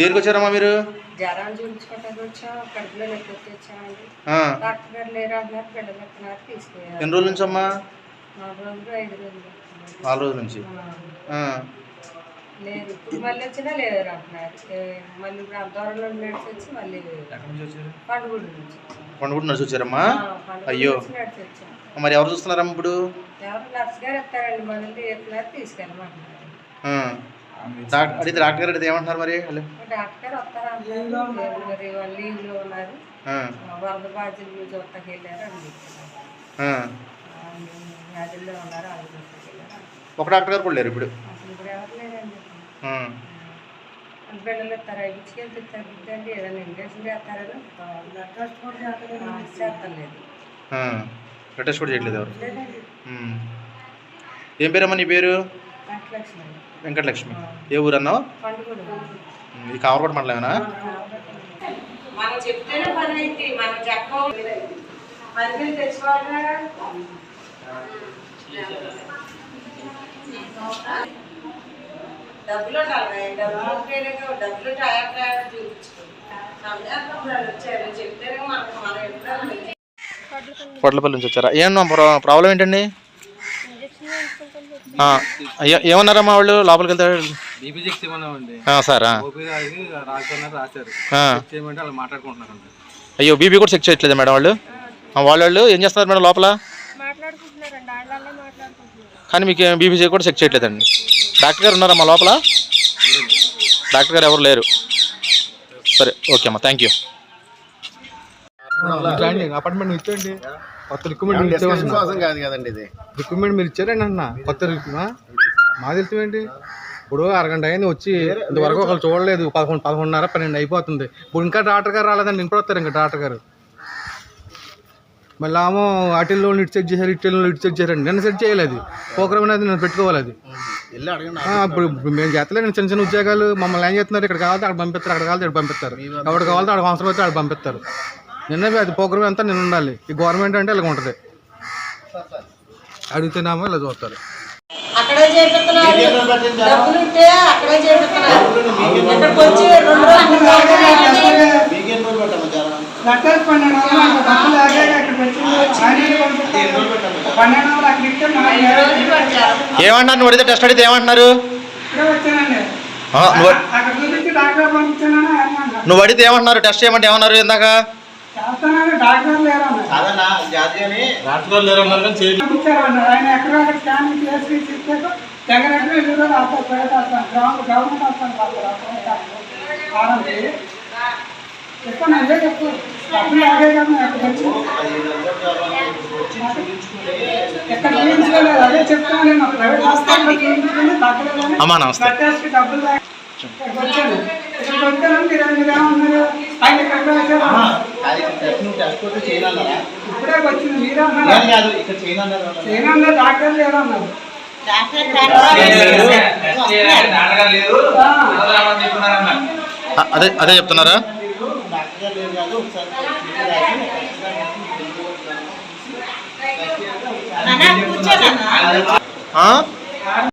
దేనికి వచ్చారమ్మా మీరు? జ్వరం చూపించుకోవటానికి వచ్చాం కడుపులో నొప్పి వచ్చి వచ్చామండి ఆ, డాక్టర్ గారు లేరు అంటున్నారు పిల్లలు ఎత్తున్నారు తీసుకెళ్ళారు ఎన్ని రోజుల నుంచి అమ్మా? నాలుగు రోజులు ఐదు రోజులు నాలుగు రోజుల నుంచి. లేరు. ఇప్పుడు మళ్ళీ వచ్చినా లేరు అంటున్నారు. ఏ, మళ్ళీ దూరంలో నడిచి వచ్చి మళ్ళీ నుంచి నడిచి వచ్చారమ్మా? అయ్యో. మరి ఎవరు చూస్తున్నారమ్మా ఇప్పుడు? ఎవరు? నర్స్ గారు ఎత్తారండి మనల్ని ఎత్తున్నారు తీసుకెళ్ళమంటున్నారు. ఆ, డాక్- అడిగితే డాక్టర్ గారు అడిగితే ఏమంటున్నారు మరి? వాళ్ళు? డాక్టర్ ఉన్నారు. వరద బాధ్యులు వెళ్ళారు. వ్యాధుల్లో ఉన్నారు ఒక డాక్టర్ గారు కూడా లేరు ఇప్పుడు? అసలు ఇప్పుడు ఎవరు లేరండి? ఆ, వాళ్ళు పిల్లలు ఇస్తారు ఇచ్చుకెళ్తే తగ్గుతుంది ఏదైనా ఇంజక్షన్ చేస్తారని చేస్తలేదు. ఆ. బ్లడ్ టెస్ట్ కూడా చేయట్లేదు ఎవరు? లేదండి. ఉమ్. ఏం పేరమ్మా నీ పేరు? వెంకటలక్ష్మి. ఏ ఊరు అన్నావు ఇది కామరకోట మండలమేనా మనం చెప్తేనే పని అయింది మనం చెప్పం పని తెచ్చుకోవాలా డబ్బులు ఉండాలి డబ్బులు ఉంటేనే కదా, డబ్బులు ఉంటే ఆయా ప్రయాణం చూపించుకోవాలి వచ్చారు చెప్తేనే మనకు మనం ఎప్పుడైనా పొట్లపల్లి నుంచి వచ్చారా? ఏమన్నా ప్రా- ప్రాబ్లం ఏంటండి? రాశారు. ఆ. చెక్ చేయమంటే వాళ్ళు మాట్లాడుకుంటున్నారండి. అయ్యో బీపీ కూడా చెక్ చేయట్లేదు మేడం వాళ్ళు? వాళ్ళ వాళ్ళు ఏం చేస్తున్నారు మేడం లోపల? కానీ మీకు బీపీ కూడా చెక్ చేయట్లేదండి. డాక్టర్ గారు ఉన్నారమ్మా లోపల? డాక్టర్ గారు ఎవరు లేరు? సరే ఓకే అమ్మా థ్యాంక్ యూ అపార్ట్మెంట్ ఇచ్చండి కొత్త రిక్రూట్మెంట్ కోసం కాదు కదండి ఇది. రిక్రూట్మెంట్ మీరు ఇచ్చారండి అన్న? కొత్త మా తెలుసు ఇప్పుడు అరగంట అయింది వచ్చి ఇంతవరకు ఒకళ్ళు చూడలేదు. పదకొండు పదకొండున్నర పన్నెండు అయిపోతుంది. ఇప్పుడు ఇంకా డాక్టర్ గారు రాలేదండి ఇప్పుడు వస్తారు ఇంకా డాక్టర్ గారు. మళ్ళీ ఏమో వాటిల్లో ఇటు చెక్ చేశారు ఇటు ఇటు చెక్ చేశారండి. నిన్న సెట్ చేయలేదు. ప్రోగ్రామ్ అనేది నేను పెట్టుకోవాలి అది ఇప్పుడు మేము చేస్తలేదు చిన్న చిన్న ఉద్యోగాలు. మమ్మల్ని ఏం చేస్తున్నారు? ఇక్కడ కావాలి అక్కడ పంపిస్తారు అక్కడ కావాలి ఇక్కడ పంపిస్తారు. ఎవరు కావాలంటే అక్కడ అవసరం అయితే అక్కడ పంపిస్తారు. నిన్న అది ప్రోగ్రామ్ అంతా నిన్న ఉండాలి. ఈ గవర్నమెంట్ అంటే ఇలా ఉంటుంది. అడిగితేనేమో ఇలా చూస్తారు. అక్కడే చేపిస్తున్నారు. అక్కడే చేపిస్తున్నారు. ఇక్కడికి వచ్చి రెండు రోజులు ఏమంటున్నారు? నువ్వు అడిగితే టెస్ట్ అడిగితే ఏమంటున్నారు? ఇక్కడే వచ్చానండి. ఆ, నువ్వు అడిగితే ఏమంటున్నారు? టెస్ట్ చేయమంటే ఏమన్నారు ఇందాక? డాక్టర్ లేరు లేరు అన్నారు పంపించారు అన్నారు. ఆయన ఎక్కడ స్కాన్ చేసి ఇచ్చాక దగ్గర గవర్నమెంట్ చెప్పండి అదే చెప్పు. ఎక్కడ చూపించుకోలేదు. అదే చెప్తాను నేను. ప్రైవేట్ హాస్పిటల్ చూపించుకుని దగ్గరలోనే అమ్మా నమస్తే. బ్లడ్ టెస్ట్ డబ్బులు ఇక్కడికి వచ్చాను మీరు మీరు ఆయన చేయాలన్నారా ఇప్పుడే వచ్చింది. మీరే అన్నారు. డాక్టర్ లేరు. అన్నారు అదే అదే చెప్తున్నారా?